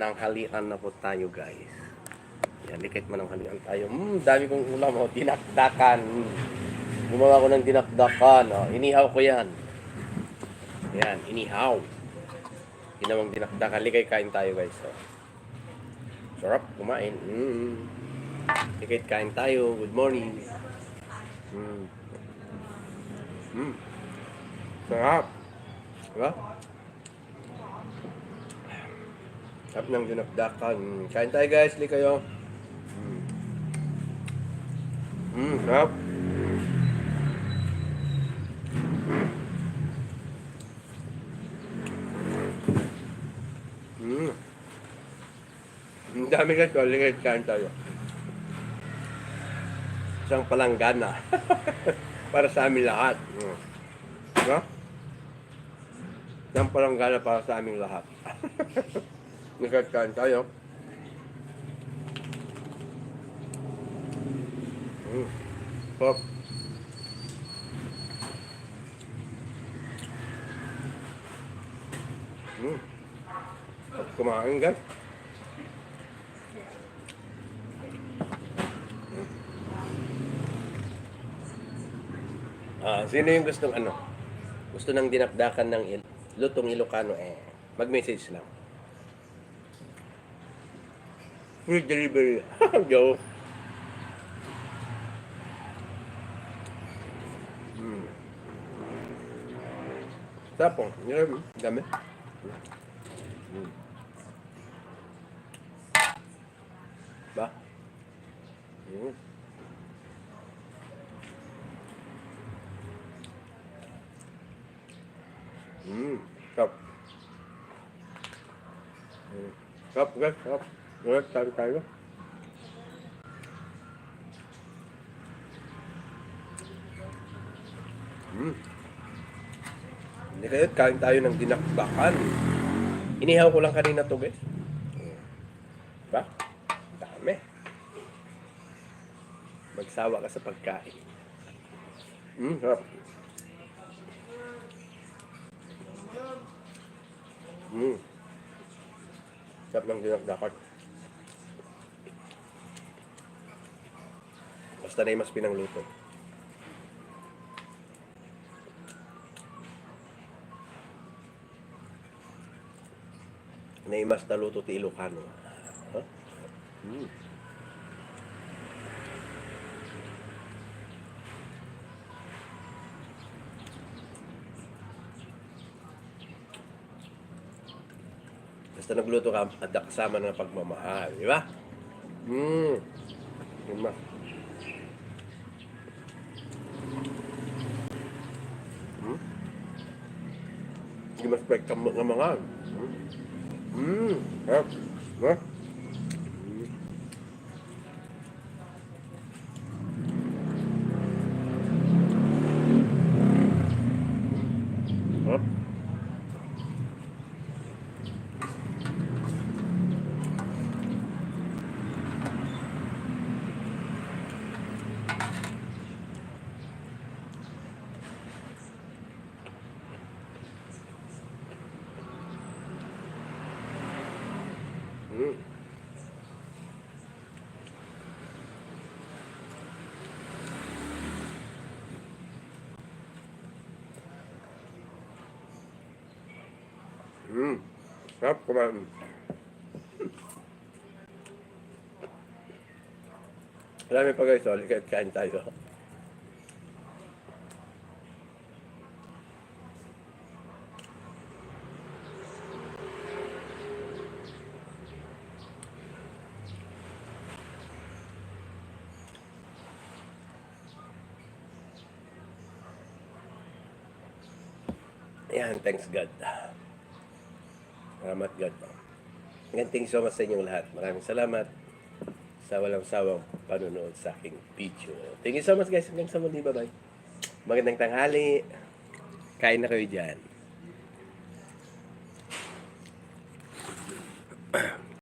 Nang halian na po tayo guys. Yan, likit mo ng halian tayo. Hmm, dami kong ulam oh, dinakdakan. Gumawa ko ng dinakdakan. Oh, inihaw ko yan. Yan, inihaw. Ginawang dinakdakan. Likay kain tayo guys. Oh. Sarap kumain. Mm. Likay kain tayo. Good morning. Mm. Mm. Sarap. Diba? Sarap ng dinakdakan. Kain tayo guys, li kayo. Mm. Mm, sarap. Mm. Ang dami guys, ligay kain tayo. Isang palanggana. para sa amin lahat. Mm. Diba? Isang palanggana para sa aming lahat. Nagkakain tayo. Mm. Pop. Mm. Pop kumain guys. Ah, sino yung gustong ano? Gusto ng dinakdakan ng il lutong Ilocano eh. Mag-message lang. Free delivery. Go. Hmm. Tapong. Yan. Dami. Hmm. Ba? Hmm. Hmm. Sarap. Hmm. Sarap guys. Sarap tayo tayo. Hmm. Hindi kayo, kain tayo ng dinakbakan. Inihaw ko lang kanina to guys. Ba? Dami. Magsawa ka sa pagkain. Hmm, sarap. Hmm. Sarap ng dinakdakan. Basta na yung mas pinangluto. Na yung mas naluto ti Ilocano. Huh? Hmm. Basta nagluto ka at kasama ng pagmamahal, di ba? Hmm. Yun ba? Hmm? Hindi mas pwede ka mga mga. Hmm. Sarap. Hmm. Sarap. Hmm. Hmm. Sarap kumain. Marami pa guys, sorry, kahit kain tayo. Ayan, thanks God. Salamat God. Again, thank you so much sa inyong lahat. Maraming salamat sa walang sawang panonood sa aking video. Thank you so much guys. Hanggang sa muli. Bye-bye. Magandang tanghali. Kain na kayo dyan.